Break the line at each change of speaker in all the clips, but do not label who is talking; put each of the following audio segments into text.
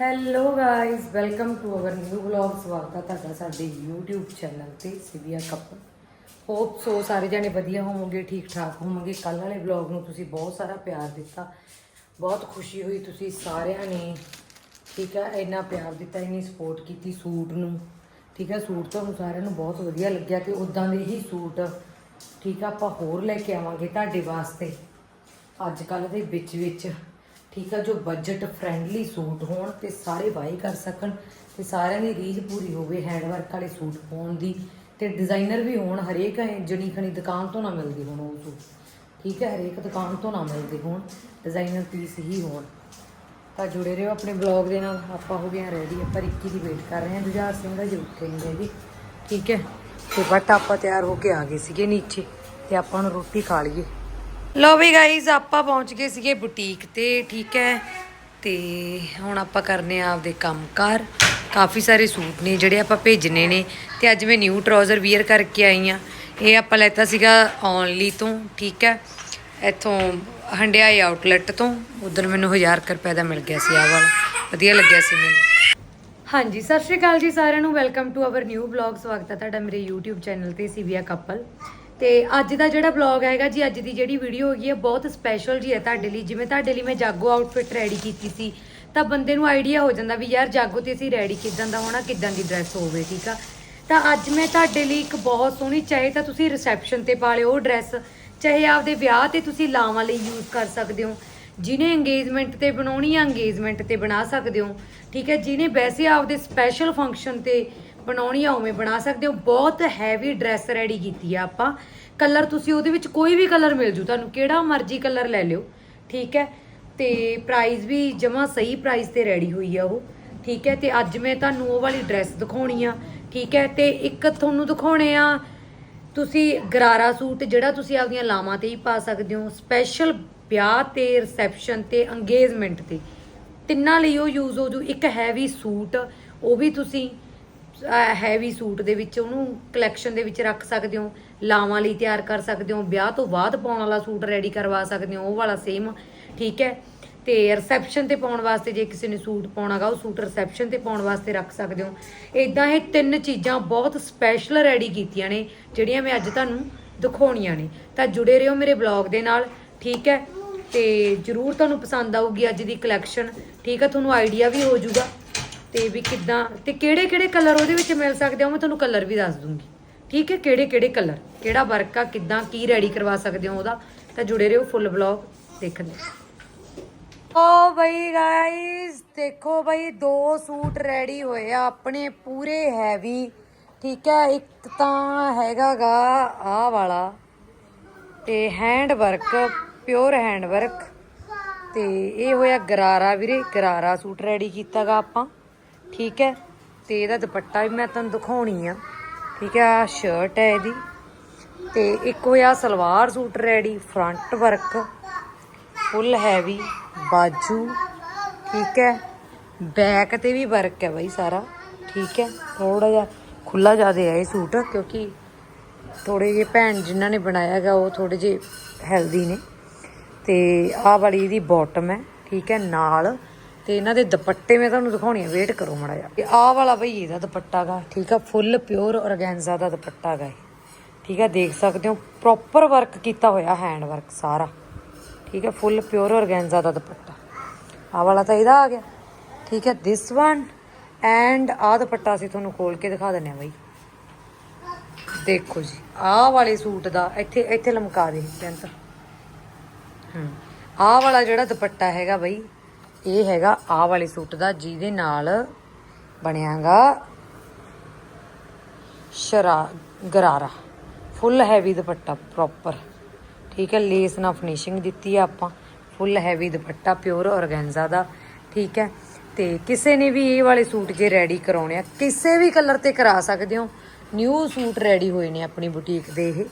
Hello guys welcome to our new vlog ਸਵਾਗਤ ਹੈ ਤੁਹਾਡਾ ਸਾਡੇ YouTube ਚੈਨਲ ਤੇ ਸਿਵਿਆ ਕਪਲ ਹੋਪ ਸੋ ਸਾਰੇ ਜਣੇ ਵਧੀਆ ਹੋਵੋਗੇ ਠੀਕ ਠਾਕ ਹੋਵੋਗੇ। ਕੱਲ ਵਾਲੇ ਵਲੌਗ ਨੂੰ ਤੁਸੀਂ ਬਹੁਤ ਸਾਰਾ ਪਿਆਰ ਦਿੱਤਾ। ਬਹੁਤ ਖੁਸ਼ੀ ਹੋਈ ਤੁਸੀਂ ਸਾਰਿਆਂ ਨੇ। ਠੀਕ ਹੈ ਇੰਨਾ ਪਿਆਰ ਦਿੱਤਾ, ਇੰਨੀ ਸਪੋਰਟ ਕੀਤੀ ਸੂਟ ਨੂੰ। ਠੀਕ ਹੈ ਸੂਟ ਤੁਹਾਨੂੰ ਸਾਰਿਆਂ ਨੂੰ ਬਹੁਤ ਵਧੀਆ ਲੱਗਿਆ ਤੇ ਉਦਾਂ ਦੇ ਹੀ ਸੂਟ, ਠੀਕ ਆ, ਆਪਾਂ ਹੋਰ ਲੈ ਕੇ ਆਵਾਂਗੇ ਤੁਹਾਡੇ ਵਾਸਤੇ। ਅੱਜ ਕੱਲ ਦੇ ਵਿੱਚ ਵਿੱਚ। ਠੀਕ ਆ, ਜੋ ਬਜਟ ਫ੍ਰੈਂਡਲੀ ਸੂਟ ਹੋਣ ਤੇ ਸਾਰੇ ਬਾਈ ਕਰ ਸਕਣ ਤੇ ਸਾਰਿਆਂ ਦੀ ਰੀਝ ਪੂਰੀ ਹੋਵੇ ਹੈਂਡਵਰਕ ਵਾਲੇ ਸੂਟ ਪਾਉਣ ਦੀ ਤੇ ਡਿਜ਼ਾਈਨਰ ਵੀ ਹੋਣ, ਹਰੇਕ ਜਣੀ ਖਣੀ ਦੁਕਾਨ ਤੋਂ ਨਾ ਮਿਲਦੇ ਹੋਣ ਉਹ ਸੂਟ। ਠੀਕ ਹੈ, ਹਰੇਕ ਦੁਕਾਨ ਤੋਂ ਨਾ ਮਿਲਦੇ ਹੋਣ ਡਿਜ਼ਾਈਨਰ ਪੀਸ ਹੀ ਹੋਣ। ਤਾਂ ਜੁੜੇ ਰਹੋ ਆਪਣੇ ਬਲੌਗ ਦੇ ਨਾਲ, ਆਪਾਂ ਹੋ ਗਏ ਹਾਂ ਰੈਡੀ ਆਪਾਂ ਰਿੱਕੀ ਦੀ ਵੇਟ ਕਰ ਰਹੇ ਹਾਂ, ਜੁਝਾਰ ਸਿੰਘ ਦਾ ਜੇ ਉੱਠੇ ਨਹੀਂ ਜੀ ਠੀਕ ਹੈ, ਤੇ ਬਟ ਆਪਾਂ ਤਿਆਰ ਹੋ ਕੇ ਆ ਗਏ ਸੀਗੇ ਨੀਚੇ, ਤੇ ਆਪਾਂ ਹੁਣ ਰੋਟੀ ਖਾ ਲਈਏ। ਲੋ ਵੀ ਗਾਈਜ਼ ਆਪਾਂ ਪਹੁੰਚ ਗਏ ਸੀਗੇ ਬੁਟੀਕ ਤੇ, ਠੀਕ ਹੈ? ਤੇ ਹੁਣ ਆਪਾਂ ਕਰਨੇ ਆ ਆਪਦੇ ਕੰਮਕਾਰ ਕਾਫੀ ਸਾਰੇ ਸੂਟ ਨੇ ਜਿਹੜੇ ਆਪਾਂ ਭੇਜਣੇ ਨੇ ਤੇ ਅੱਜ ਮੈਂ ਨਿਊ ਟਰਾਊਜ਼ਰ ਵੀਅਰ ਕਰਕੇ ਆਈ ਆ ਇਹ ਆਪਾਂ ਲੈਤਾ ਸੀਗਾ ਔਨਲੀ ਤੋਂ, ਠੀਕ ਹੈ? ਇੱਥੋਂ ਹੰਡਿਆਈ ਆਊਟਲੈਟ ਤੋਂ। ਉਧਰ ਮੈਨੂੰ 1000 ਕੁ ਰੁਪਏ ਦਾ ਮਿਲ ਗਿਆ ਸੀ ਆਹ ਵਾਲਾ। ਵਧੀਆ ਲੱਗਿਆ ਸੀ ਮੈਨੂੰ। ਹਾਂਜੀ, ਸਤਿ ਸ਼੍ਰੀ ਅਕਾਲ ਜੀ ਸਾਰਿਆਂ ਨੂੰ। Welcome to our new blog ਸਵਾਗਤ ਹੈ ਤੁਹਾਡਾ ਮੇਰੇ YouTube ਚੈਨਲ ਤੇ ਸੀਵੀਆ ਕਪਲ ਤੇ ਅੱਜ ਦਾ ਜਿਹੜਾ ਬਲੌਗ ਹੈਗਾ ਜੀ, ਅੱਜ ਦੀ ਜਿਹੜੀ ਵੀਡੀਓ ਹੈਗੀ ਹੈ ਬਹੁਤ ਸਪੈਸ਼ਲ ਜੀ ਹੈ ਤੁਹਾਡੇ ਲਈ। ਜਿਵੇਂ ਤੁਹਾਡੇ ਲਈ ਮੈਂ ਜਾਗੋ ਆਊਟਫਿਟ ਰੈਡੀ ਕੀਤੀ ਸੀ, ਤਾਂ ਬੰਦੇ ਨੂੰ ਆਈਡੀਆ ਹੋ ਜਾਂਦਾ ਵੀ ਯਾਰ ਜਾਗੋ ਤੇ ਅਸੀਂ ਰੈਡੀ ਕਿਦਾਂ ਦਾ ਹੋਣਾ, ਕਿਦਾਂ ਦੀ ਡਰੈਸ ਹੋਵੇ, ਠੀਕ ਆ? ਤਾਂ ਅੱਜ ਮੈਂ ਤੁਹਾਡੇ ਲਈ ਇੱਕ ਬਹੁਤ ਸੋਹਣੀ, ਚਾਹੇ ਤਾਂ ਤੁਸੀਂ ਰਿਸੈਪਸ਼ਨ ਤੇ ਪਾ ਲਿਓ ਉਹ ਡਰੈਸ ਚਾਹੇ ਆਪਦੇ ਵਿਆਹ ਤੇ ਤੁਸੀਂ ਲਾਵਾਂ ਲਈ ਯੂਜ਼ ਕਰ ਸਕਦੇ ਹੋ। ਜਿਹਨੇ ਇੰਗੇਜਮੈਂਟ ਤੇ ਬਣਾਉਣੀ ਆ ਇੰਗੇਜਮੈਂਟ ਤੇ ਬਣਾ ਸਕਦੇ ਹੋ। ਠੀਕ ਹੈ, ਜਿਹਨੇ ਵੈਸੇ ਆਪਦੇ ਸਪੈਸ਼ਲ ਫੰਕਸ਼ਨ ਤੇ ਬਣਾਉਣੀ ਆ, ਉਵੇਂ ਬਣਾ ਸਕਦੇ ਹੋ। ਬਹੁਤ ਹੈਵੀ ਡਰੈਸ ਰੈਡੀ ਕੀਤੀ ਆ ਆਪਾਂ। ਕਲਰ ਤੁਸੀਂ ਉਹਦੇ ਵਿੱਚ ਕੋਈ ਵੀ ਕਲਰ ਮਿਲ ਜੂ ਤੁਹਾਨੂੰ, ਕਿਹੜਾ ਮਰਜ਼ੀ ਕਲਰ ਲੈ ਲਿਓ, ਠੀਕ ਹੈ? ਤੇ ਪ੍ਰਾਈਸ ਵੀ ਜਮਾ ਸਹੀ ਪ੍ਰਾਈਸ ਤੇ ਰੈਡੀ ਹੋਈ ਆ ਉਹ, ਠੀਕ ਹੈ? ਤੇ ਅੱਜ ਮੈਂ ਤੁਹਾਨੂੰ ਉਹ ਵਾਲੀ ਡਰੈਸ ਦਿਖਾਉਣੀ ਆ, ਠੀਕ ਹੈ? ਤੇ ਇੱਕ ਤੁਹਾਨੂੰ ਦਿਖਾਉਣੇ ਆ, ਤੁਸੀਂ ਗਰਾਰਾ ਸੂਟ, ਜਿਹੜਾ ਤੁਸੀਂ ਆਪਦੀਆਂ ਲਾਵਾਂ ਤੇ ਹੀ ਪਾ ਸਕਦੇ ਹੋ। ਸਪੈਸ਼ਲ ਵਿਆਹ ਤੇ ਰਿਸੈਪਸ਼ਨ ਤੇ ਅੰਗੇਜਮੈਂਟ ਤੇ। ਤਿੰਨਾਂ ਲਈ ਉਹ ਯੂਜ਼ ਹੋ ਜੂ। ਇੱਕ ਹੈਵੀ ਸੂਟ, ਉਹ ਵੀ ਤੁਸੀਂ ਹੈਵੀ ਸੂਟ ਦੇ ਵਿੱਚ ਉਹਨੂੰ ਕਲੈਕਸ਼ਨ ਦੇ ਵਿੱਚ ਰੱਖ ਸਕਦੇ ਹੋ, ਲਾਵਾਂ ਲਈ ਤਿਆਰ ਕਰ ਸਕਦੇ ਹੋ, ਵਿਆਹ ਤੋਂ ਬਾਅਦ ਪਾਉਣ ਵਾਲਾ ਸੂਟ ਰੈਡੀ ਕਰਵਾ ਸਕਦੇ ਹੋ, ਉਹ ਵਾਲਾ ਸੇਮ ਠੀਕ ਹੈ? ਤੇ ਰਿਸੈਪਸ਼ਨ ਤੇ ਪਾਉਣ ਵਾਸਤੇ ਜੇ ਕਿਸੇ ਨੇ ਸੂਟ ਪਾਉਣਾਗਾ ਉਹ ਸੂਟ ਰਿਸੈਪਸ਼ਨ ਤੇ ਪਾਉਣ ਵਾਸਤੇ ਰੱਖ ਸਕਦੇ ਹੋ। ਇਦਾਂ ਇਹ ਤਿੰਨ ਚੀਜ਼ਾਂ ਬਹੁਤ ਸਪੈਸ਼ਲ ਰੈਡੀ ਕੀਤੀਆਂ ਨੇ, ਜਿਹੜੀਆਂ ਮੈਂ ਅੱਜ ਤੁਹਾਨੂੰ ਦਿਖਾਉਣੀਆਂ ਨੇ। ਤਾਂ ਜੁੜੇ ਰਹੋ ਮੇਰੇ ਬਲੌਗ ਦੇ ਨਾਲ, ਠੀਕ ਹੈ? ਤੇ ਜਰੂਰ ਤੁਹਾਨੂੰ ਪਸੰਦ ਆਊਗੀ ਅੱਜ ਦੀ ਕਲੈਕਸ਼ਨ ਠੀਕ ਹੈ? ਤੁਹਾਨੂੰ ਆਈਡੀਆ ਵੀ ਹੋ ਜਾਊਗਾ। ਤੇ ਵੀ ਕਿੱਦਾਂ ਤੇ ਕਿਹੜੇ ਕਿਹੜੇ ਕਲਰ ਉਹਦੇ ਵਿੱਚ ਮਿਲ ਸਕਦੇ ਹੋ ਮੈਂ ਤੁਹਾਨੂੰ ਕਲਰ ਵੀ ਦੱਸ ਦੂੰਗੀ। ਠੀਕ ਹੈ? ਕਿਹੜੇ ਕਿਹੜੇ ਕਲਰ ਕਿਹੜਾ ਵਰਕ ਆ, ਕਿੱਦਾਂ, ਕੀ ਰੈਡੀ ਕਰਵਾ ਸਕਦੇ ਹੋ ਉਹਦਾ? ਤਾਂ ਜੁੜੇ ਰਹੋ ਫੁੱਲ ਬਲੌਗ ਦੇਖਣ ਲਈ। ਓ ਬਈ ਗਾਇਸ ਦੇਖੋ ਬਈ ਦੋ ਸੂਟ ਰੈਡੀ ਹੋਏ ਆ, ਆਪਣੇ ਪੂਰੇ ਹੈਵੀ ਠੀਕ ਹੈ? ਇੱਕ ਤਾਂ ਹੈਗਾਗਾ ਆ ਵਾਲਾ ਤੇ hand work pure hand work ਤੇ ਇਹ ਹੋਇਆ ਗਰਾਰਾ ਵੀਰੇ, ਗਰਾਰਾ ਸੂਟ ਰੈਡੀ ਕੀਤਾਗਾ ਆਪਾਂ। ਠੀਕ ਹੈ? ਤੇ ਇਹਦਾ ਦੁਪੱਟਾ ਵੀ ਮੈਂ ਤੁਹਾਨੂੰ ਦਿਖਾਉਣੀ ਆ। ਠੀਕ ਹੈ? ਆ ਸ਼ਰਟ ਹੈ ਇਹਦੀ। ਤੇ ਇੱਕ ਹੋਇਆ salwar suit ready front work full heavy ਬਾਜੂ, ਠੀਕ ਹੈ? ਬੈਕ ਤੇ ਵੀ ਵਰਕ ਹੈ ਬਾਈ ਸਾਰਾ। ਠੀਕ ਹੈ? ਥੋੜਾ ਜਿਹਾ ਖੁੱਲਾ ਜ਼ਿਆਦਾ ਹੈ ਇਹ ਸੂਟ, ਕਿਉਂਕਿ ਥੋੜੇ ਜਿਹੇ ਭੈਣ ਜਿਨ੍ਹਾਂ ਨੇ ਬਣਾਇਆ ਹੈਗਾ, ਉਹ ਥੋੜੇ ਜਿਹੇ ਹੈਲਦੀ ਨੇ। ਤੇ ਆਹ ਵਾਲੀ ਇਹਦੀ ਬਾਟਮ ਹੈ। ਠੀਕ ਹੈ? ਨਾਲ ਤੇ ਇਹਨਾਂ ਦੇ ਦੁਪੱਟੇ ਮੈਂ ਤੁਹਾਨੂੰ ਦਿਖਾਉਣੀ ਆ ਵੇਟ ਕਰੋ ਮੜਾ ਜਾ ਇਹ ਆਹ ਵਾਲਾ ਬਈ, ਇਹਦਾ ਦੁਪੱਟਾ ਗਾ, ਠੀਕ ਆ? ਫੁੱਲ ਪਿਓਰ ਔਰਗੈਂਜ਼ਾ ਦਾ ਦੁਪੱਟਾ ਗਾ ਇਹ। ਠੀਕ ਆ, ਦੇਖ ਸਕਦੇ ਹੋ ਪ੍ਰੋਪਰ ਵਰਕ ਕੀਤਾ ਹੋਇਆ ਹੈਂਡ ਵਰਕ ਸਾਰਾ। ਠੀਕ ਹੈ ਫੁੱਲ ਪਿਓਰ ਔਰਗੈਂਜ਼ਾ ਦਾ ਦੁਪੱਟਾ। ਆਹ ਵਾਲਾ ਤਾਂ ਇਹਦਾ ਆ ਗਿਆ। ਠੀਕ ਹੈ ਦਿਸ ਵਨ ਐਂਡ ਆਹ ਦੁਪੱਟਾ ਅਸੀਂ ਤੁਹਾਨੂੰ ਖੋਲ ਕੇ ਦਿਖਾ ਦਿੰਨੇ ਆ ਬਾਈ। ਦੇਖੋ ਜੀ, ਆਹ ਵਾਲੇ ਸੂਟ ਦਾ, ਇੱਥੇ ਇੱਥੇ ਲਮਕਾ ਦੇ ਪੈਂਤ ਹੂੰ, ਆਹ ਵਾਲਾ ਜਿਹੜਾ ਦੁਪੱਟਾ ਹੈਗਾ ਬਾਈ ਇਹ ਹੈਗਾ ਆਹ ਵਾਲੇ ਸੂਟ ਦਾ, ਜਿਹਦੇ ਨਾਲ ਬਣਿਆਗਾ ਸ਼ਰਾ, ਗਰਾਰਾ। ਫੁੱਲ ਹੈਵੀ ਦੁਪੱਟਾ ਪ੍ਰੋਪਰ ਠੀਕ ਹੈ ਲੇਸ ਨਾਲ ਫਿਨਿਸ਼ਿੰਗ ਦਿੱਤੀ ਆ ਆਪਾਂ। Full heavy dupatta pure organza ਦਾ। ਠੀਕ ਹੈ, ਤੇ ਕਿਸੇ ਨੇ ਵੀ ਇਹ ਵਾਲੇ ਸੂਟ ਜੇ ਰੈਡੀ ਕਰਾਉਣੇ ਆ, ਕਿਸੇ ਵੀ ਕਲਰ ਤੇ ਕਰਾ ਸਕਦੇ ਹੋ। ਨਿਊ ਸੂਟ ਰੈਡੀ ਹੋਏ ਨੇ ਆਪਣੀ ਬੁਟੀਕ ਦੇ ਇਹ।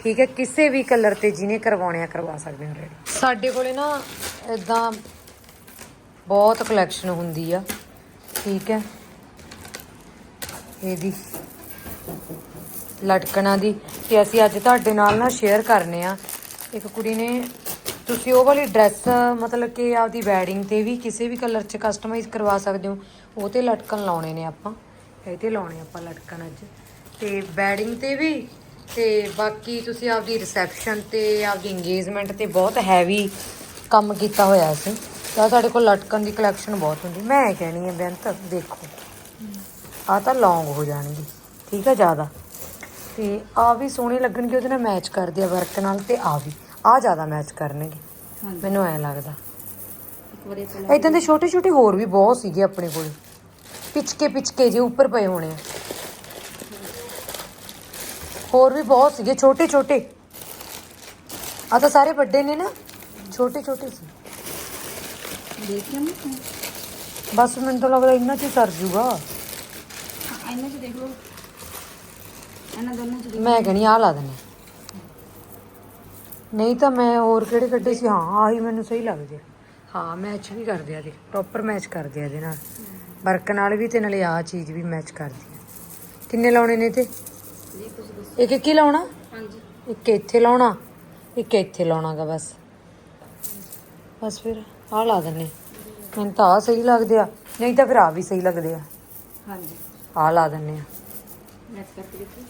ਠੀਕ ਹੈ, ਕਿਸੇ ਵੀ ਕਲਰ ਤੇ ਜਿਹਨੇ ਕਰਵਾਉਣੇ ਆ, ਕਰਵਾ ਸਕਦੇ ਹੋ ਰੈਡੀ ਸਾਡੇ ਕੋਲੇ ਨਾ ਇਦਾਂ ਬਹੁਤ ਕਲੈਕਸ਼ਨ ਹੁੰਦੀ ਆ। ਠੀਕ ਹੈ। ਇਹਦੀ ਲਟਕਣਾ ਦੀ। ਤੇ ਅਸੀਂ ਅੱਜ ਤੁਹਾਡੇ ਨਾਲ ਨਾ ਸ਼ੇਅਰ ਕਰਨੇ ਆ। ਇੱਕ ਕੁੜੀ ਨੇ, ਤੁਸੀਂ ਉਹ ਵਾਲੀ ਡਰੈਸ ਮਤਲਬ ਕਿ ਆਪਦੀ ਵੈਡਿੰਗ ਤੇ ਵੀ ਕਿਸੇ ਵੀ ਕਲਰ 'ਚ ਕਸਟਮਾਈਜ਼ ਕਰਵਾ ਸਕਦੇ ਹੋ। ਉਹ ਤੇ ਲਟਕਣ ਲਾਉਣੇ ਨੇ ਆਪਾਂ। ਇਹ ਤੇ ਲਾਉਣੇ ਆਪਾਂ ਲਟਕਣ ਅੱਜ। ਤੇ ਵੈਡਿੰਗ ਤੇ ਵੀ, ਤੇ ਬਾਕੀ ਤੁਸੀਂ ਆਪਦੀ ਰਿਸੈਪਸ਼ਨ ਤੇ, ਆਪਦੀ ਇੰਗੇਜਮੈਂਟ ਤੇ ਬਹੁਤ ਹੈਵੀ ਕੰਮ ਕੀਤਾ ਹੋਇਆ ਸੀ। ਤਾਂ ਸਾਡੇ ਕੋਲ ਲਟਕਣ ਦੀ ਕਲੈਕਸ਼ਨ ਬਹੁਤ ਹੁੰਦੀ। ਮੈਂ ਕਹਿਣੀ ਹੈ ਬੇਅੰਤ ਦੇਖੋ। ਆ ਤਾਂ ਲੌਂਗ ਹੋ ਜਾਣਗੇ। ਠੀਕ ਹੈ ਜ਼ਿਆਦਾ। ਤੇ ਆ ਵੀ ਸੋਹਣੇ ਲੱਗਣਗੇ ਉਹਦੇ ਨਾਲ ਮੈਚ ਕਰਦੇ ਆ ਵਰਕ ਨਾਲ ਤੇ ਆ ਵੀ। ਆ ਜ਼ਿਆਦਾ ਮੈਚ ਕਰਨਗੇ। ਮੈਨੂੰ ਐ ਲੱਗਦਾ। ਇਦਾਂ ਦੇ ਛੋਟੇ ਛੋਟੇ ਹੋਰ ਵੀ ਬਹੁਤ ਸੀਗੇ ਆਪਣੇ ਕੋਲ। ਪਿਚਕੇ ਪਿਚਕੇ ਜੇ ਉੱਪਰ ਪਏ ਹੋਣੇ ਆ। ਹੋਰ ਵੀ ਬਹੁਤ ਸੀਗੇ ਛੋਟੇ ਛੋਟੇ ਆ ਤਾਂ ਸਾਰੇ ਵੱਡੇ ਨੇ ਨਾ। ਛੋਟੇ ਛੋਟੇ ਸੀ।
ਦੇਖਿਆ ਮੈਂ?
ਬਸ ਮੈਨੂੰ ਤਾਂ ਲੱਗਦਾ ਇੰਨਾ ਚ ਹੀ ਸਰ ਜੂਗਾ।
ਇਹਨਾਂ 'ਚ ਦੇਖ ਲਓ। ਇਹਨਾਂ ਦੋਨਾਂ 'ਚ ਦੇਖ।
ਮੈਂ ਕਹਣੀ ਆ ਲਾ ਦਨੇ ਨਹੀਂ ਤਾਂ ਮੈਂ ਹੋਰ ਕਿਹੜੇ ਕੱਢੇ ਸੀ? ਹਾਂ ਆਹੀ ਮੈਨੂੰ ਸਹੀ ਲੱਗਦੇ ਆ। ਹਾਂ ਮੈਚ ਵੀ ਕਰਦੇ ਆ ਦੇ ਪ੍ਰੋਪਰ ਮੈਚ ਕਰਦੇ ਆ ਇਹਦੇ ਨਾਲ। ਵਰਕ ਨਾਲ ਵੀ ਤੇ ਨਾਲੇ ਆ ਚੀਜ਼ ਵੀ ਮੈਚ ਕਰਦੀ ਆ। ਕਿੰਨੇ ਲਾਉਣੇ ਨੇ ਤੇ
ਜੀ ਤੁਸੀਂ ਦੱਸੋ।
ਇੱਕ ਇੱਕ ਹੀ ਲਾਉਣਾ?
ਹਾਂਜੀ।
ਇੱਕ ਇੱਥੇ ਲਾਉਣਾ ਇੱਕ ਇੱਥੇ ਲਾਉਣਾਗਾ ਬਸ। ਬਸ ਫਿਰ। ਆ ਲਾ ਦਨੇ ਮੈਨੂੰ ਤਾਂ ਆ ਸਹੀ ਲੱਗਦੇ ਆ। ਨਹੀਂ ਤਾਂ ਫਿਰ ਆ ਵੀ ਸਹੀ ਲੱਗਦੇ ਆ।
ਹਾਂਜੀ।
ਆ ਲਾ ਦਨੇ ਆ।
ਮੈਚ ਕਰਕੇ ਦੇਖੋ?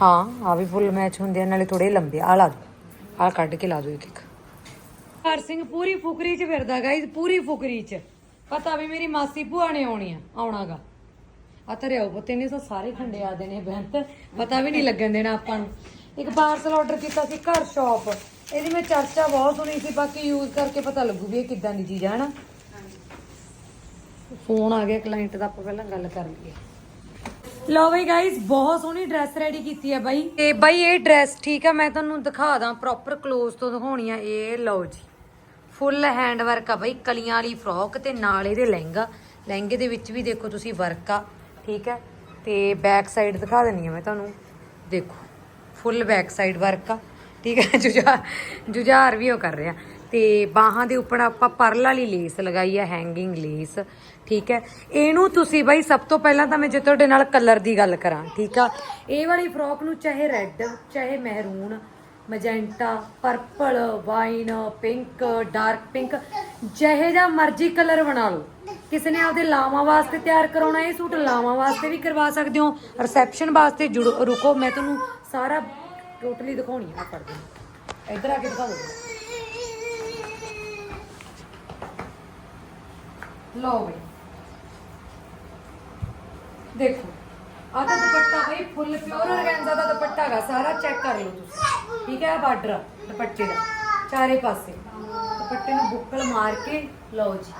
ਹਾਂ ਆ ਵੀ ਫੁੱਲ ਮੈਚ ਹੁੰਦੇ ਆ ਨਾਲੇ ਥੋੜੇ ਲੰਬੇ ਆ। ਲਾ ਦੋ ਆ ਕੱਢ ਕੇ ਲਾ ਦੋ ਇੱਕ ਹਰ ਸਿੰਘ ਪੂਰੀ ਫੁਕਰੀ ਚ ਫਿਰਦਾ ਗਾਈਜ਼ ਪੂਰੀ ਫੁਕਰੀ ਚ। ਪਤਾ ਵੀ ਮੇਰੀ ਮਾਸੀ ਭੂਆ ਨੇ ਆਉਣੀ ਆ ਆਉਣਾਗਾ। ਆ ਧਰਿਆਓ ਪੁੱਤੇ ਨੇ ਤਾਂ ਸਾਰੇ ਖੰਡੇ ਆ ਦੇਣੇ ਬੈਂਤ। ਪਤਾ ਵੀ ਨਹੀਂ ਲੱਗਣ ਦੇਣਾ ਆਪਾਂ ਨੂੰ। ਇੱਕ ਪਾਰਸਲ ਆਰਡਰ ਕੀਤਾ ਸੀ ਘਰ ਸ਼ਾਪ ਇਹਦੀ ਮੈਂ ਚਰਚਾ ਬਹੁਤ ਸੁਣੀ ਸੀ ਬਾਕੀ ਯੂਜ਼ ਕਰਕੇ ਪਤਾ ਲੱਗੂ ਵੀ ਇਹ ਕਿੱਦਾਂ ਦੀ ਚੀਜ਼ ਹੈ ਹਨਾ? ਫੋਨ ਆ ਗਿਆ ਕਲਾਇੰਟ ਦਾ ਆਪਾਂ ਪਹਿਲਾਂ ਗੱਲ ਕਰ ਲਈਏ। ਲਓ ਬਈ ਗਾਇਸ ਬਹੁਤ ਸੋਹਣੀ ਡਰੈਸ ਰੈਡੀ ਕੀਤੀ ਹੈ ਬਾਈ। ਤੇ ਬਾਈ ਇਹ ਡਰੈਸ ਠੀਕ ਹੈ ਮੈਂ ਤੁਹਾਨੂੰ ਦਿਖਾ ਦਾਂ ਪ੍ਰੋਪਰ ক্লোਜ਼ ਤੋਂ ਦਿਖਾਉਣੀ ਆ ਇਹ ਲਓ ਜੀ। ਫੁੱਲ ਹੈਂਡ ਵਰਕ ਆ ਬਾਈ ਕਲੀਆਂ ਵਾਲੀ ਫਰੋਕ ਤੇ ਨਾਲ ਇਹਦੇ ਲਹਿੰਗਾ। ਲਹਿੰਗੇ ਦੇ ਵਿੱਚ ਵੀ ਦੇਖੋ ਤੁਸੀਂ ਵਰਕ ਆ ਠੀਕ ਹੈ? ਤੇ ਬੈਕ ਸਾਈਡ ਦਿਖਾ ਦਿੰਨੀ ਆ ਮੈਂ ਤੁਹਾਨੂੰ। ਦੇਖੋ ਫੁੱਲ ਬੈਕ ਸਾਈਡ ਵਰਕ ਆ। ਠੀਕ ਹੈ ਜੁਝਾਰ ਜੁਝਾਰ ਵੀ ਉਹ ਕਰ ਰਿਹਾ। ਤੇ ਬਾਹਾਂ ਦੇ ਉੱਪਰ ਆਪਾਂ ਪਰਲ ਵਾਲੀ ਲੇਸ ਲਗਾਈ ਹੈ ਹੈਂਗਿੰਗ ਲੇਸ, ਠੀਕ ਹੈ। ਇਹਨੂੰ ਤੁਸੀਂ ਬਾਈ ਸਭ ਤੋਂ ਪਹਿਲਾਂ ਤਾਂ ਮੈਂ ਜੇ ਤੁਹਾਡੇ ਨਾਲ ਕਲਰ ਦੀ ਗੱਲ ਕਰਾਂ, ਠੀਕ ਆ। ਇਹ ਵਾਲੀ ਫਰੋਕ ਨੂੰ ਚਾਹੇ ਰੈੱਡ ਚਾਹੇ maroon magenta purple wine pink dark pink ਜਿਹੇ ਜਾਂ ਮਰਜ਼ੀ ਕਲਰ ਬਣਾ ਲਓ। ਕਿਸੇ ਨੇ ਆਪਦੇ ਲਾਵਾਂ ਵਾਸਤੇ ਤਿਆਰ ਕਰਾਉਣਾ, ਇਹ ਸੂਟ ਲਾਵਾਂ ਵਾਸਤੇ ਵੀ ਕਰਵਾ ਸਕਦੇ ਹੋ। ਰਿਸੈਪਸ਼ਨ ਵਾਸਤੇ ਜੁੜੋ, ਰੁਕੋ, ਮੈਂ ਤੁਹਾਨੂੰ ਸਾਰਾ ਟੋਟਲੀ ਦਿਖਾਉਣੀ ਆ ਪੜ ਇੱਧਰ ਆ ਕੇ ਦਿਖਾ ਦਿਓ। ਲਓ ਬਈ। ਦੇਖੋ, ਆਹ ਤਾਂ ਦੁਪੱਟਾ ਬਈ ਫੁੱਲ ਪਿਓਰ ਔਰਗੈਂਜ਼ਾ ਦਾ ਦੁਪੱਟਾ ਹੈਗਾ, ਸਾਰਾ ਚੈੱਕ ਕਰ ਲਓ ਤੁਸੀਂ। ਠੀਕ ਹੈ ਬਾਰਡਰ ਦੁਪੱਟੇ ਦਾ। ਚਾਰੇ ਪਾਸੇ। ਦੁਪੱਟੇ ਨੂੰ ਬੁੱਕਲ ਮਾਰ ਕੇ, ਲਓ ਜੀ।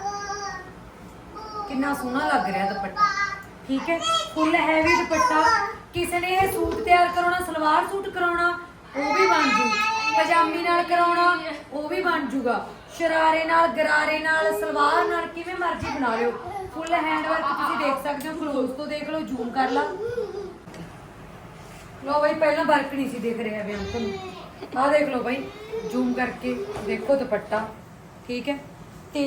ਕਿੰਨਾ ਸੋਹਣਾ ਲੱਗ ਰਿਹਾ ਦੁਪੱਟਾ। ਠੀਕ ਹੈ ਫੁੱਲ ਹੈਵੀ ਦੁਪੱਟਾ। ਕਿਸੇ ਨੇ ਇਹ ਸੂਟ ਤਿਆਰ ਕਰਾਉਣਾ, ਸਲਵਾਰ ਸੂਟ ਕਰਾਉਣਾ, ਉਹ ਵੀ ਬਣ ਜੂ। ਪਜਾਮੀ ਨਾਲ ਕਰਾਉਣਾ, ਉਹ ਵੀ ਬਣ ਜੂਗਾ। ਸ਼ਰਾਰੇ ਨਾਲ, ਗਰਾਰੇ ਨਾਲ, ਸਲਵਾਰ ਨਾਲ ਕਿਵੇਂ ਮਰਜ਼ੀ ਬਣਾ ਲਿਓ। ਫੁੱਲ ਹੈਂਡ ਵਰਕ ਤੁਸੀਂ ਦੇਖ ਸਕਦੇ ਹੋ ਕਲੋਜ਼ ਤੋਂ ਦੇਖ ਲਓ ਜ਼ੂਮ ਕਰ ਲਾ। ਲੋ ਬਈ, ਪਹਿਲਾਂ ਵਰਕ ਨਹੀਂ ਸੀ ਦਿਖ ਰਿਹਾ ਵੀ ਅੰਕਲ ਨੂੰ ਦੇਖ ਲਓ ਬਈ ਜ਼ੂਮ ਕਰਕੇ ਦੇਖੋ ਦੁਪੱਟਾ, ਠੀਕ ਹੈ? ਤੇ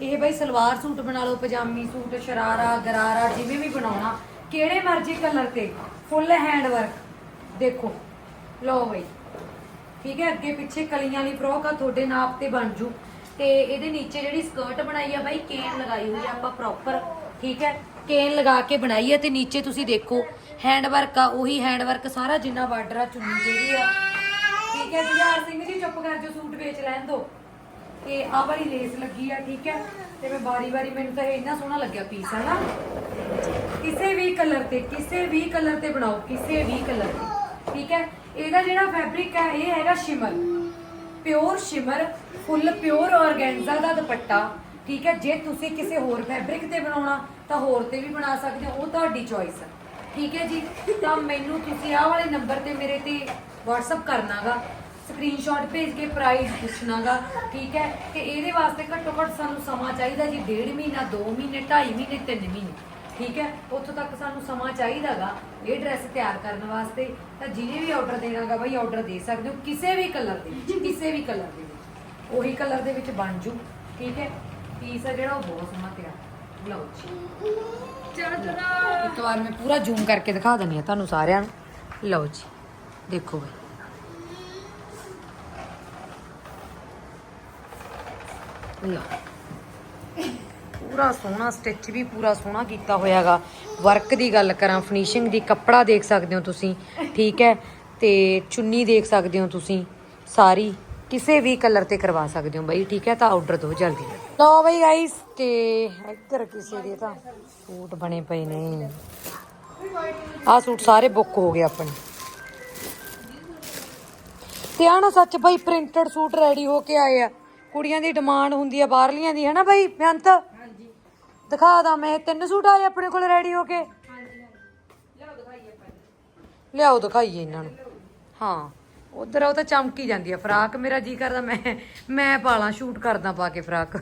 ਇਹ ਬਈ ਸਲਵਾਰ ਸੂਟ ਬਣਾ ਲਓ, ਪਜਾਮੀ ਸੂਟ, ਸ਼ਰਾਰਾ, ਗਰਾਰਾ, ਜਿਵੇਂ ਵੀ ਬਣਾਉਣਾ। ਕਿਹੜੇ ਮਰਜ਼ੀ ਕਲਰ ਤੇ ਫੁੱਲ ਹੈਂਡ ਵਰਕ ਦੇਖੋ। ਲਓ ਬਈ, ਠੀਕ ਹੈ, ਅੱਗੇ ਪਿੱਛੇ ਕਲੀਆਂ ਵਾਲੀ ਫਰੋਕ ਆ, ਤੁਹਾਡੇ ਨਾਪ ਤੇ ਬਣ ਜੂ। ਤੇ ਇਹਦੇ ਨੀਚੇ ਜਿਹੜੀ ਸਕਰਟ ਬਣਾਈ ਆ ਬਾਈ ਕੇਨ ਲਗਾਈ ਹੋਈ ਆ ਆਪਾਂ ਪ੍ਰੋਪਰ ਠੀਕ ਹੈ ਕੇਨ ਲਗਾ ਕੇ ਬਣਾਈ ਆ ਤੇ ਨੀਚੇ ਤੁਸੀਂ ਦੇਖੋ ਹੈਂਡ ਵਰਕ ਆ, ਉਹੀ ਹੈਂਡ ਵਰਕ ਸਾਰਾ ਜਿੰਨਾ ਬਾਰਡਰ ਆ, ਚੁੰਨੀ ਜਿਹੜੀ ਆ। ਠੀਕ ਹੈ, ਜੁਝਾਰ ਸਿੰਘ ਜੀ, ਚੁੱਪ ਕਰ ਜੋ ਸੂਟ ਵੇਚ ਲੈਣ ਦੋ। ਤੇ ਆਹ ਵਾਲੀ ਲੇਸ ਲੱਗੀ ਆ, ਠੀਕ ਹੈ, ਤੇ ਮੈਂ ਬਾਰੀ ਬਾਰੀ ਮੈਨੂੰ ਤਾਂ ਇਹ ਇੰਨਾ ਸੋਹਣਾ ਲੱਗਿਆ ਪੀਸ ਹੈ ਨਾ ਕਿਸੇ ਵੀ ਕਲਰ ਤੇ, ਕਿਸੇ ਵੀ ਕਲਰ ਤੇ ਬਣਾਓ, ਕਿਸੇ ਵੀ ਕਲਰ ਤੇ। ਠੀਕ ਹੈ? ਇਹਦਾ ਜਿਹੜਾ ਫੈਬਰਿਕ ਹੈ, ਇਹ ਹੈਗਾ shimmer pure shimmer full pure organza ਦਾ ਦੁਪੱਟਾ। ਠੀਕ ਹੈ? ਜੇ ਤੁਸੀਂ ਕਿਸੇ ਹੋਰ ਫੈਬਰਿਕ ਤੇ ਬਣਾਉਣਾ, ਤਾਂ ਹੋਰ ਤੇ ਵੀ ਬਣਾ ਸਕਦੇ ਹੋ। ਉਹ ਤੁਹਾਡੀ ਚੋਇਸ ਹੈ। ਠੀਕ ਹੈ ਜੀ? ਤਾਂ ਮੈਨੂੰ ਤੁਸੀਂ ਆਹ ਵਾਲੇ ਨੰਬਰ ਤੇ ਮੇਰੇ ਤੇ WhatsApp ਕਰਨਾਗਾ। ਸਕਰੀਨਸ਼ਾਟ ਭੇਜ ਕੇ ਪ੍ਰਾਈਸ ਪੁੱਛਣਾਗਾ। ਠੀਕ ਹੈ? ਤੇ ਇਹਦੇ ਵਾਸਤੇ ਘੱਟੋ ਘੱਟ ਸਾਨੂੰ ਸਮਾਂ ਚਾਹੀਦਾ ਜੀ। ਡੇਢ ਮਹੀਨਾ 2 ਮਹੀਨੇ 2.5 ਮਹੀਨੇ 3 ਮਹੀਨੇ। ਠੀਕ ਹੈ? ਉੱਥੋਂ ਤੱਕ ਸਾਨੂੰ ਸਮਾਂ ਚਾਹੀਦਾਗਾ ਇਹ ਡਰੈਸ ਤਿਆਰ ਕਰਨ ਵਾਸਤੇ। ਤਾਂ ਜਿਹਨੇ ਵੀ ਆਰਡਰ ਦੇਣਾਗਾ ਬਾਈ ਆਰਡਰ ਦੇ ਸਕਦੇ ਹੋ ਕਿਸੇ ਵੀ ਕਲਰ ਦੇ ਵਿੱਚ ਕਿਸੇ ਵੀ ਕਲਰ ਦੇ ਵਿੱਚ। ਉਹੀ ਕਲਰ ਦੇ ਵਿੱਚ ਬਣ ਜੂ ਠੀਕ ਹੈ? ਪੀਸ ਆ ਜਿਹੜਾ ਉਹ ਬਹੁਤ ਸੋਹਣਾ ਤਿਆਰ ਲਓ ਜੀ। ਇੱਕ ਵਾਰ ਮੈਂ ਪੂਰਾ ਜ਼ੂਮ ਕਰਕੇ ਦਿਖਾ ਦਿੰਦੀ ਆ ਤੁਹਾਨੂੰ ਸਾਰਿਆਂ ਨੂੰ। ਲਓ ਜੀ ਦੇਖੋ ਬਈ। ਲਓ। ਪੂਰਾ ਸੋਹਣਾ ਸਟਿਚ ਵੀ ਪੂਰਾ ਸੋਹਣਾ ਕੀਤਾ ਹੋਇਆਗਾ। ਵਰਕ ਦੀ ਗੱਲ ਕਰਾਂ ਫਿਨਿਸ਼ਿੰਗ ਦੀ, ਕੱਪੜਾ ਦੇਖ ਸਕਦੇ ਹੋ ਤੁਸੀਂ, ਠੀਕ ਹੈ? ਤੇ ਚੁੰਨੀ ਦੇਖ ਸਕਦੇ ਹੋ ਤੁਸੀਂ, ਸਾਰੀ, ਕਿਸੇ ਵੀ ਕਲਰ ਤੇ ਕਰਵਾ ਸਕਦੇ ਹੋ ਬਈ, ਠੀਕ ਹੈ? ਤਾਂ ਆਰਡਰ ਦਿਓ ਜਲਦੀ। ਲਓ ਬਈ ਗਾਇਸ ਤੇ ਇੱਧਰ ਕਿਸੇ ਦੇ ਤਾਂ ਸੂਟ ਬਣੇ ਪਏ ਨੇ। ਆਹ ਸੂਟ ਸਾਰੇ ਬੁੱਕ ਹੋ ਗਏ ਆਪਣੇ। ਤੇ ਆ ਨਾ ਸੱਚ ਬਈ ਪ੍ਰਿੰਟਡ ਸੂਟ ਰੈਡੀ ਹੋ ਕੇ ਆਏ ਆ। ਕੁੜੀਆਂ ਦੀ ਡਿਮਾਂਡ ਹੁੰਦੀ ਆ, ਬਾਹਰਲੀਆਂ ਦੀ, ਹੈ ਨਾ ਬਈ ਬੇਅੰਤ ਦਿਖਾ ਦਾਂ ਮੈਂ, ਤਿੰਨ ਸੂਟ ਆਏ ਆਪਣੇ ਕੋਲ ਰੈਡੀ ਹੋ ਕੇ। ਲਿਆਓ ਦਿਖਾਈਏ ਇਹਨਾਂ ਨੂੰ। ਹਾਂ, ਉਧਰ ਉਹ ਤਾਂ ਚਮਕੀ ਜਾਂਦੀ ਆ, ਫਰਾਕ ਮੇਰਾ ਜੀ ਕਰਦਾ, ਮੈਂ ਮੈਂ ਪਾਲਾਂ, ਸ਼ੂਟ ਕਰਦਾ ਪਾ ਕੇ ਫਰਾਕ।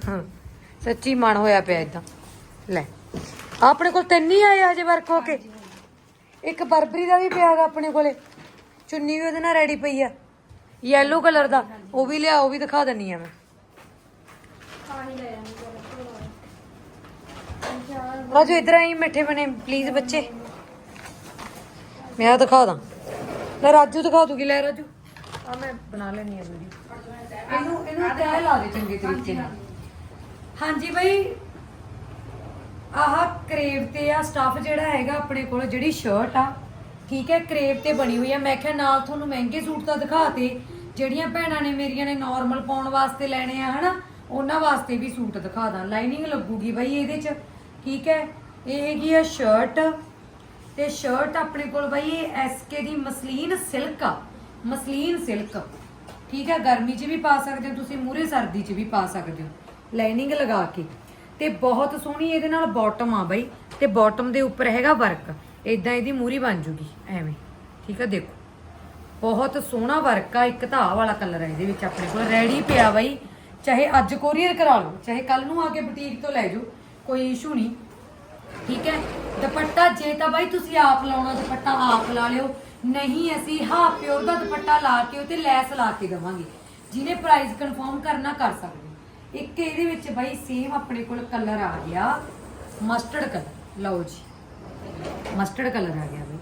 ਸੱਚੀ ਮਨ ਹੋਇਆ ਪਿਆ ਇਦਾਂ ਲੈ, ਆਪਣੇ ਕੋਲ ਤਿੰਨ ਹੀ ਆਏ ਹਜੇ ਵਰਕ ਹੋ ਕੇ। ਇੱਕ ਬਰਬਰੀ ਦਾ ਵੀ ਪਿਆ ਹੈਗਾ ਆਪਣੇ ਕੋਲੇ। ਚੁੰਨੀ ਵੀ ਉਹਦੇ ਨਾਲ ਰੈਡੀ ਪਈ ਆ। ਯੈਲੋ ਕਲਰ ਦਾ, ਉਹ ਵੀ ਲਿਆ ਉਹ ਵੀ ਦਿਖਾ ਦਿੰਨੀ ਆ ਮੈਂ। ਰਾਜੂ ਇਧਰ ਆਈ, ਮਿੱਠੇ ਬਣੇ ਪਲੀਜ਼ ਬੱਚੇ। ਮੈਂ ਆ ਦਿਖਾ ਦਾਂ। ਲੈ ਰਾਜੂ ਦਿਖਾ ਦੂਗੀ, ਲੈ ਰਾਜੂ। ਆ ਮੈਂ ਬਣਾ ਲੈਣੀ ਆ ਵੀਡੀਓ। ਇਹਨੂੰ ਇਹਨੂੰ ਤੈ ਲਾ ਦੇ ਚੰਗੇ ਤਰੀਕੇ ਨਾਲ। ਹਾਂਜੀ ਬਈ, ਆਹ ਕਰੇਵ ਤੇ ਆ ਸਟਾਫ ਜਿਹੜਾ ਹੈਗਾ ਆਪਣੇ ਕੋਲ, ਜਿਹੜੀ ਸ਼ਰਟ ਆ, ਠੀਕ ਹੈ, ਕਰੇਵ ਤੇ ਬਣੀ ਹੋਈ ਆ। ਮੈਂ ਕਿਹਾ ਨਾਲ ਤੁਹਾਨੂੰ ਮਹਿੰਗੇ ਸੂਟ ਤਾਂ ਦਿਖਾਤੇ ਜਿਹੜੀਆਂ ਭੈਣਾਂ ਨੇ ਮੇਰੀਆਂ ਨੇ ਨਾਰਮਲ ਪਾਉਣ ਵਾਸਤੇ ਲੈਣੇ ਆ, ਹਨਾ, ਉਹਨਾਂ ਵਾਸਤੇ ਵੀ ਸੂਟ ਦਿਖਾ ਦਾਂ। ਲਾਈਨਿੰਗ ਲੱਗੂਗੀ ਬਾਈ ਇਹਦੇ ਚ। ਠੀਕ ਹੈ? ਇਹ ਹੈਗੀ ਆ ਸ਼ਰਟ ਤੇ ਸ਼ਰਟ ਆਪਣੇ ਕੋਲ ਬਾਈ ਇਹ ਐਸਕੇ ਦੀ ਮਸਲੀਨ ਸਿਲਕ ਆ। ਮਸਲੀਨ ਸਿਲਕ ਠੀਕ ਹੈ? ਗਰਮੀ 'ਚ ਵੀ ਪਾ ਸਕਦੇ ਹੋ ਤੁਸੀਂ ਮੂਰੇ ਸਰਦੀ 'ਚ ਵੀ ਪਾ ਸਕਦੇ ਹੋ। ਲਾਈਨਿੰਗ ਲਗਾ ਕੇ। ਤੇ ਬਹੁਤ ਸੋਹਣੀ ਇਹਦੇ ਨਾਲ ਬਾਟਮ ਆ ਬਾਈ। ਤੇ ਬਾਟਮ ਦੇ ਉੱਪਰ ਹੈਗਾ ਵਰਕ ਇਦਾਂ ਇਹਦੀ ਮੂਰੀ ਬਣ ਜੂਗੀ, ਐਵੇਂ। ਠੀਕ ਆ? ਦੇਖੋ। ਬਹੁਤ ਸੋਹਣਾ ਵਰਕ ਆ, ਇੱਕ ਤਾਂ ਵਾਲਾ ਕਲਰ ਹੈ ਇਹਦੇ ਵਿੱਚ ਆਪਣੇ ਕੋਲ। ਰੈਡੀ ਪਿਆ ਬਾਈ। ਚਾਹੇ ਅੱਜ ਕੋਰੀਅਰ ਕਰਾ ਲਓ, ਚਾਹੇ ਕੱਲ ਨੂੰ ਆ ਕੇ ਬੁਟੀਕ ਤੋਂ ਲੈ ਜਾਓ। ਕੋਈ ਇਸ਼ੂ ਨਹੀਂ। ਠੀਕ ਹੈ? ਦੁਪੱਟਾ ਜੇ ਤਾਂ ਬਾਈ ਤੁਸੀਂ ਆਪ ਲਾਉਣਾ, ਦੁਪੱਟਾ ਆਪ ਲਾ ਲਿਓ। ਨਹੀਂ, ਅਸੀਂ ਹਾਫ ਪਿਓਰ ਦਾ ਦੁਪੱਟਾ ਲਾ ਕੇ ਉਹ ਲੈਸ ਲਾ ਕੇ ਦਵਾਂਗੇ। ਜਿਹਨੇ ਪ੍ਰਾਈਸ ਕਨਫਰਮ ਕਰਨਾ ਕਰ ਸਕਦੇ ਇੱਕ ਇਹਦੇ ਵਿੱਚ ਬਾਈ ਸੇਮ ਆਪਣੇ ਕੋਲ ਕਲਰ ਆ ਗਿਆ ਮਸਟਰਡ ਕਲਰ ਲਓ ਜੀ। ਮਸਟਰਡ ਕਲਰ ਆ ਗਿਆ ਬਾਈ।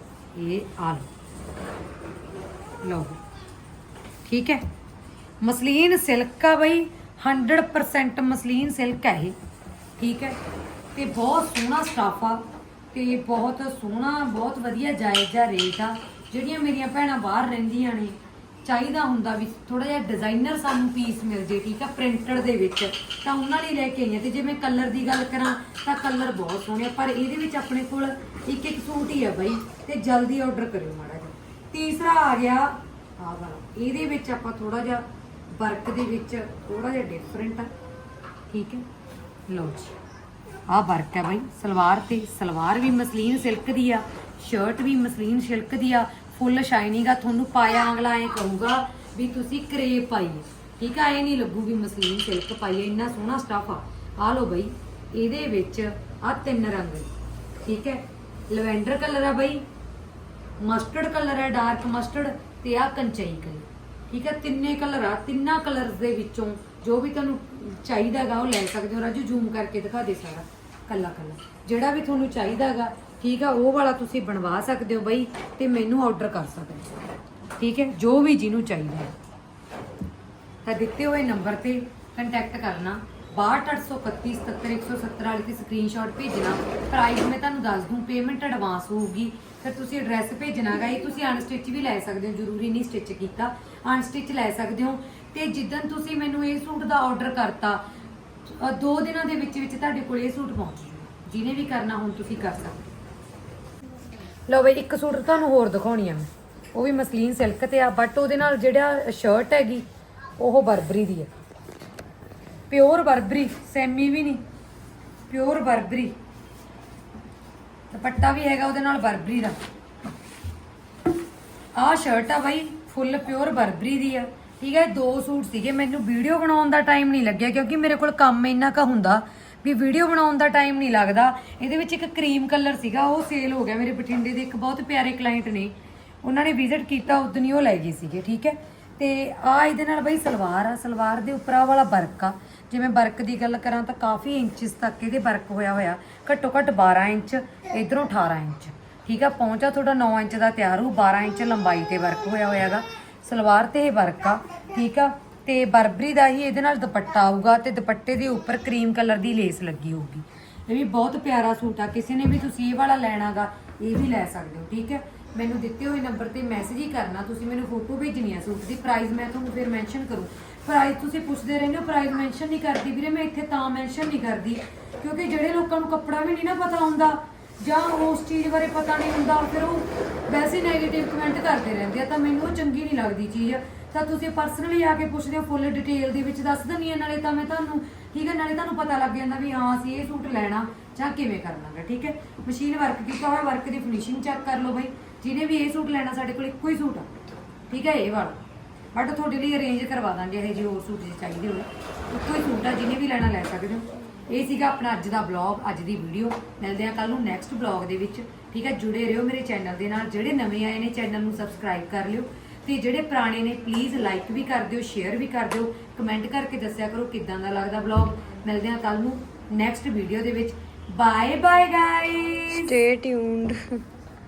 ਇਹ ਆ ਲਓ। ਲਓ ਠੀਕ ਹੈ? ਮਸਲੀਨ ਸਿਲਕ ਆ ਬਾਈ। 100% ਮਸਲੀਨ ਸਿਲਕ ਹੈ ਇਹ। ਠੀਕ ਹੈ। ਤੇ ਬਹੁਤ ਸੋਹਣਾ ਸਟਾਫ ਆ ਤੇ ਬਹੁਤ ਸੋਹਣਾ, ਬਹੁਤ ਵਧੀਆ ਜਾਇਜ਼ਾ ਰੇਟ ਆ। ਜਿਹੜੀਆਂ ਮੇਰੀਆਂ ਭੈਣਾਂ ਬਾਹਰ ਰਹਿੰਦੀਆਂ ਨੇ, ਚਾਹੀਦਾ ਹੁੰਦਾ ਵੀ ਥੋੜਾ ਜਿਹਾ ਡਿਜ਼ਾਈਨਰ ਸਾਨੂੰ ਪੀਸ ਮਿਲ ਜੇ, ਠੀਕ ਆ ਪ੍ਰਿੰਟਡ ਦੇ ਵਿੱਚ। ਤਾਂ ਉਹਨਾਂ ਲਈ ਲੈ ਕੇ ਆਈਆਂ। ਤੇ ਜੇ ਮੈਂ ਕਲਰ ਦੀ ਗੱਲ ਕਰਾਂ, ਤਾਂ ਕਲਰ ਬਹੁਤ ਸੋਹਣੇ ਆ। ਪਰ ਇਹਦੇ ਵਿੱਚ ਆਪਣੇ ਕੋਲ ਇੱਕ ਇੱਕ ਸੂਟ ਹੀ ਆ ਬਾਈ, ਤੇ ਜਲਦੀ ਆਰਡਰ ਕਰਿਓ ਮਾੜਾ ਜਿਹਾ। ਤੀਸਰਾ ਆ ਗਿਆ, ਆਹ ਵਾਲਾ। ਇਹਦੇ ਵਿੱਚ ਆਪਾਂ ਥੋੜਾ ਜਿਹਾ ਵਰਕ ਦੇ ਵਿੱਚ ਥੋੜਾ ਜਿਹਾ ਡਿਫਰੈਂਟ ਆ। ਠੀਕ ਹੈ। ਲੋ ਜੀ। ਆਹ ਵਰਕ ਹੈ ਬਾਈ। ਸਲਵਾਰ ਤੇ ਸਲਵਾਰ ਵੀ ਮਸਲੀਨ ਸਿਲਕ ਦੀ ਆ ਸ਼ਰਟ ਵੀ ਮਸਲੀਨ ਸਿਲਕ ਦੀ ਆ। ਫੁੱਲ ਸ਼ਾਈਨਿੰਗ ਆ ਤੁਹਾਨੂੰ ਪਾਇਆ ਅਗਲਾ ਐ ਕਹੂਗਾ ਵੀ ਤੁਸੀਂ ਕਰੇਪ ਪਾਈ ਠੀਕ ਆ, ਇਹ ਨਹੀਂ ਲੱਗੂ ਵੀ ਮਸਲੀਨ ਸਿਲਕ ਪਾਈ ਹੈ, ਇੰਨਾ ਸੋਹਣਾ ਸਟਫ ਆ। ਆ ਲਓ ਬਾਈ, ਇਹਦੇ ਵਿੱਚ ਆ ਤਿੰਨ ਰੰਗ ਠੀਕ ਹੈ? ਲਵੈਂਡਰ ਕਲਰ ਆ ਬਾਈ ਮਸਟਰਡ ਕਲਰ ਹੈ ਡਾਰਕ ਮਸਟਰਡ ਤੇ ਆ ਕੰਚਈ ਕਲਰ ਠੀਕ ਹੈ? ਤਿੰਨੇ ਕਲਰ ਆ, ਤਿੰਨਾਂ ਕਲਰਸ ਦੇ ਵਿੱਚੋਂ ਜੋ ਵੀ ਤੁਹਾਨੂੰ ਚਾਹੀਦਾਗਾ ਉਹ ਲੈ ਸਕਦੇ ਹੋ। ਰਾਜੂ ਜ਼ੂਮ ਕਰਕੇ ਦਿਖਾ ਦੇ ਸਾਰਾ, ਕੱਲਾ ਕੱਲਾ। ਜਿਹੜਾ ਵੀ ਤੁਹਾਨੂੰ ਚਾਹੀਦਾਗਾ ਠੀਕ ਆ, ਉਹ ਵਾਲਾ ਤੁਸੀਂ ਬਣਵਾ ਸਕਦੇ ਹੋ ਬਈ ਤੇ ਮੈਨੂੰ ਆਰਡਰ ਕਰ ਸਕਦੇ ਹੋ। ਠੀਕ ਹੈ? ਜੋ ਵੀ ਜਿਹਨੂੰ ਚਾਹੀਦਾ ਹੈ। ਤਾਂ ਦਿੱਤੇ ਹੋਏ ਨੰਬਰ ਤੇ ਕੰਟੈਕਟ ਕਰਨਾ। 6283171170 ਵਾਲੀ ਤੇ ਸਕਰੀਨਸ਼ਾਟ ਭੇਜਣਾ। ਪ੍ਰਾਈਸ ਮੈਂ ਤੁਹਾਨੂੰ ਦੱਸ ਦੂੰ ਪੇਮੈਂਟ ਐਡਵਾਂਸ ਹੋਊਗੀ। ਫਿਰ ਤੁਸੀਂ ਐਡਰੈਸ ਭੇਜਣਾਗਾ ਇਹ ਤੁਸੀਂ ਅਨਸਟਿਚ ਵੀ ਲੈ ਸਕਦੇ ਹੋ। ਜ਼ਰੂਰੀ ਨਹੀਂ ਸਟਿਚ ਕੀਤਾ। ਅਨਸਟਿਚ ਲੈ ਸਕਦੇ ਹੋ। ਤੇ ਜਿੱਦਨ ਤੁਸੀਂ ਮੈਨੂੰ ਇਹ ਸੂਟ ਦਾ ਆਰਡਰ ਕਰਤਾ ਅ, ਦੋ ਦਿਨਾਂ ਦੇ ਵਿੱਚ ਵਿੱਚ ਤੁਹਾਡੇ ਕੋਲ ਇਹ ਸੂਟ ਪਹੁੰਚ ਜੂਗਾ। ਜਿਹਨੇ ਵੀ ਕਰਨਾ ਹੁਣ ਤੁਸੀਂ ਕਰ ਸਕਦੇ ਲਓ ਬਈ ਇੱਕ ਸੂਟ ਤੁਹਾਨੂੰ ਹੋਰ ਦਿਖਾਉਣੀ ਆ ਮੈਂ। ਉਹ ਵੀ ਮਸਲੀਨ ਸਿਲਕ ਤੇ ਆ ਬਟ ਉਹਦੇ ਨਾਲ ਜਿਹੜਾ ਸ਼ਰਟ ਹੈਗੀ ਉਹ ਬਰਬਰੀ ਦੀ ਹੈ ਪਿਓਰ ਬਰਬਰੀ ਸੈਮੀ ਵੀ ਨਹੀਂ ਪਿਓਰ ਬਰਬਰੀ। ਦੁਪੱਟਾ ਵੀ ਹੈਗਾ ਉਹਦੇ ਨਾਲ ਬਰਬਰੀ ਦਾ। ਆਹ ਸ਼ਰਟ ਆ ਬਾਈ ਫੁੱਲ ਪਿਓਰ ਬਰਬਰੀ ਦੀ ਆ। ਠੀਕ ਹੈ, ਦੋ ਸੂਟ ਸੀਗੇ। ਮੈਨੂੰ ਵੀਡੀਓ ਬਣਾਉਣ ਦਾ ਟਾਈਮ ਨਹੀਂ ਲੱਗਿਆ ਕਿਉਂਕਿ ਮੇਰੇ ਕੋਲ ਕੰਮ ਇੰਨਾ ਕਾ ਹੁੰਦਾ ਵੀ ਵੀਡੀਓ ਬਣਾਉਣ ਦਾ ਟਾਈਮ ਨਹੀਂ ਲੱਗਦਾ। ਇਹਦੇ ਵਿੱਚ ਇੱਕ ਕਰੀਮ ਕਲਰ ਸੀਗਾ, ਉਹ ਸੇਲ ਹੋ ਗਿਆ ਮੇਰੇ ਬਠਿੰਡੇ ਦੇ ਇੱਕ ਬਹੁਤ ਪਿਆਰੇ ਕਲਾਇੰਟ ਨੇ। ਉਹਨਾਂ ਨੇ ਵਿਜ਼ਿਟ ਕੀਤਾ ਉਦੋਂ ਹੀ ਉਹ ਲੈ ਗਏ ਸੀਗੇ, ਠੀਕ ਹੈ। ਤੇ ਆ ਇਹਦੇ ਨਾਲ ਬਈ ਸਲਵਾਰ ਆ, ਸਲਵਾਰ ਦੇ ਉੱਪਰ ਆ ਵਾਲਾ ਵਰਕ ਆ। ਜਿਵੇਂ ਵਰਕ ਦੀ ਗੱਲ ਕਰਾਂ ਤਾਂ ਕਾਫੀ ਇੰਚਸ ਤੱਕ ਇਹਦੇ ਵਰਕ ਹੋਇਆ ਹੋਇਆ, ਘੱਟੋ ਘੱਟ 12 ਇੰਚ, ਇਧਰੋਂ 18 ਇੰਚ। ਠੀਕ ਆ ਪਹੁੰਚਾ ਤੁਹਾਡਾ 9 ਇੰਚ ਦਾ ਤਿਆਰ ਹੋ 12 ਇੰਚ ਲੰਬਾਈ ਤੇ ਵਰਕ ਹੋਇਆ ਹੋਇਆਗਾ ਸਲਵਾਰ ਤੇ ਇਹ ਵਰਕ ਆ, ਠੀਕ ਆ? ਤੇ ਬਰਬਰੀ ਦਾ ਹੀ ਇਹਦੇ ਨਾਲ ਦੁਪੱਟਾ ਆਊਗਾ ਤੇ ਦੁਪੱਟੇ ਦੇ ਉੱਪਰ ਕਰੀਮ ਕਲਰ ਦੀ ਲੇਸ ਲੱਗੀ ਹੋਊਗੀ। ਇਹ ਵੀ ਬਹੁਤ ਪਿਆਰਾ ਸੂਟ ਆ, ਕਿਸੇ ਨੇ ਵੀ ਤੁਸੀਂ ਇਹ ਵਾਲਾ ਲੈਣਾਗਾ, ਇਹ ਵੀ ਲੈ ਸਕਦੇ ਹੋ, ਠੀਕ ਹੈ? ਮੈਨੂੰ ਦਿੱਤੇ ਹੋਏ ਨੰਬਰ ਤੇ ਮੈਸੇਜ ਹੀ ਕਰਨਾ, ਤੁਸੀਂ ਮੈਨੂੰ ਫੋਟੋ ਭੇਜਣੀ ਆ ਸੂਟ ਦੀ ਪ੍ਰਾਈਸ ਮੈਂ ਤੁਹਾਨੂੰ ਫਿਰ ਮੈਂਸ਼ਨ ਕਰੂੰ। ਪ੍ਰਾਈਸ ਤੁਸੀਂ ਪੁੱਛਦੇ ਰਹਿੰਦੇ ਹੋ ਪ੍ਰਾਈਸ ਮੈਂਸ਼ਨ ਨਹੀਂ ਕਰਦੀ ਵੀਰੇ, ਮੈਂ ਇੱਥੇ ਤਾਂ ਮੈਂਸ਼ਨ ਨਹੀਂ ਕਰਦੀ, ਕਿਉਂਕਿ ਜਿਹੜੇ ਲੋਕਾਂ ਨੂੰ ਕੱਪੜਾ ਵੀ ਨਹੀਂ ਨਾ ਪਤਾ ਹੁੰਦਾ, ਜਾਂ ਉਸ ਚੀਜ਼ ਬਾਰੇ ਪਤਾ ਨਹੀਂ ਹੁੰਦਾ, ਫਿਰ ਉਹ ਵੈਸੇ ਨੈਗੇਟਿਵ ਕਮੈਂਟ ਕਰਦੇ ਰਹਿੰਦੇ ਆ, ਤਾਂ ਮੈਨੂੰ ਉਹ ਚੰਗੀ ਨਹੀਂ ਲੱਗਦੀ ਚੀਜ਼। ਤਾਂ ਤੁਸੀਂ ਪਰਸਨਲੀ ਆ ਕੇ ਪੁੱਛਦੇ ਹੋ ਫੁੱਲ ਡਿਟੇਲ ਦੇ ਵਿੱਚ, ਦੱਸ ਦਿੰਦੀ ਆ ਨਾਲੇ ਤਾਂ ਮੈਂ ਤੁਹਾਨੂੰ, ਠੀਕ ਹੈ, ਨਾਲੇ ਤੁਹਾਨੂੰ ਪਤਾ ਲੱਗ ਜਾਂਦਾ ਵੀ ਹਾਂ, ਅਸੀਂ ਇਹ ਸੂਟ ਲੈਣਾ ਜਾਂ ਕਿਵੇਂ ਕਰਨਾਗਾ, ਠੀਕ ਹੈ? ਮਸ਼ੀਨ ਵਰਕ ਕੀਤਾ ਹੋਇਆ ਵਰਕ ਦੀ ਫਿਨਿਸ਼ਿੰਗ ਚੈੱਕ ਕਰ ਲਓ ਬਈ, ਜਿਹਨੇ ਵੀ ਇਹ ਸੂਟ ਲੈਣਾ ਸਾਡੇ ਕੋਲ ਇੱਕੋ ਹੀ ਸੂਟ ਆ, ਠੀਕ ਹੈ, ਇਹ ਵਾਲਾ। ਬਟ ਤੁਹਾਡੇ ਲਈ ਅਰੇਂਜ ਕਰਵਾ ਦਾਂਗੇ, ਇਹ ਜਿਹੇ ਹੋਰ ਸੂਟ ਜੇ ਚਾਹੀਦੇ ਹੋਏ ਇੱਕੋ ਹੀ ਸੂਟ ਆ, ਜਿਹਨੇ ਵੀ ਲੈਣਾ ਲੈ ਸਕਦੇ ਹੋ। ਇਹ ਸੀਗਾ ਆਪਣਾ ਅੱਜ ਦਾ ਵਲੌਗ ਅੱਜ ਦੀ ਵੀਡੀਓ ਮਿਲਦੇ ਆ ਕੱਲ ਨੂੰ ਨੈਕਸਟ ਵਲੌਗ ਦੇ ਵਿੱਚ। ਠੀਕ ਹੈ, ਜੁੜੇ ਰਹੋ ਮੇਰੇ ਚੈਨਲ ਦੇ ਨਾਲ। ਜਿਹੜੇ ਨਵੇਂ ਆਏ ਨੇ ਚੈਨਲ ਨੂੰ ਸਬਸਕ੍ਰਾਈਬ ਕਰ ਲਿਓ ਤੇ ਜਿਹੜੇ ਪੁਰਾਣੇ ਨੇ ਪਲੀਜ਼ ਲਾਈਕ ਵੀ ਕਰ ਦਿਓ ਸ਼ੇਅਰ ਵੀ ਕਰ ਦਿਓ। ਕਮੈਂਟ ਕਰਕੇ ਦੱਸਿਆ ਕਰੋ ਕਿਦਾਂ ਦਾ ਲੱਗਦਾ ਵਲੌਗ ਮਿਲਦੇ ਹਾਂ ਕੱਲ ਨੂੰ ਨੈਕਸਟ ਵੀਡੀਓ ਦੇ ਵਿੱਚ। Bye bye guys
Stay tuned.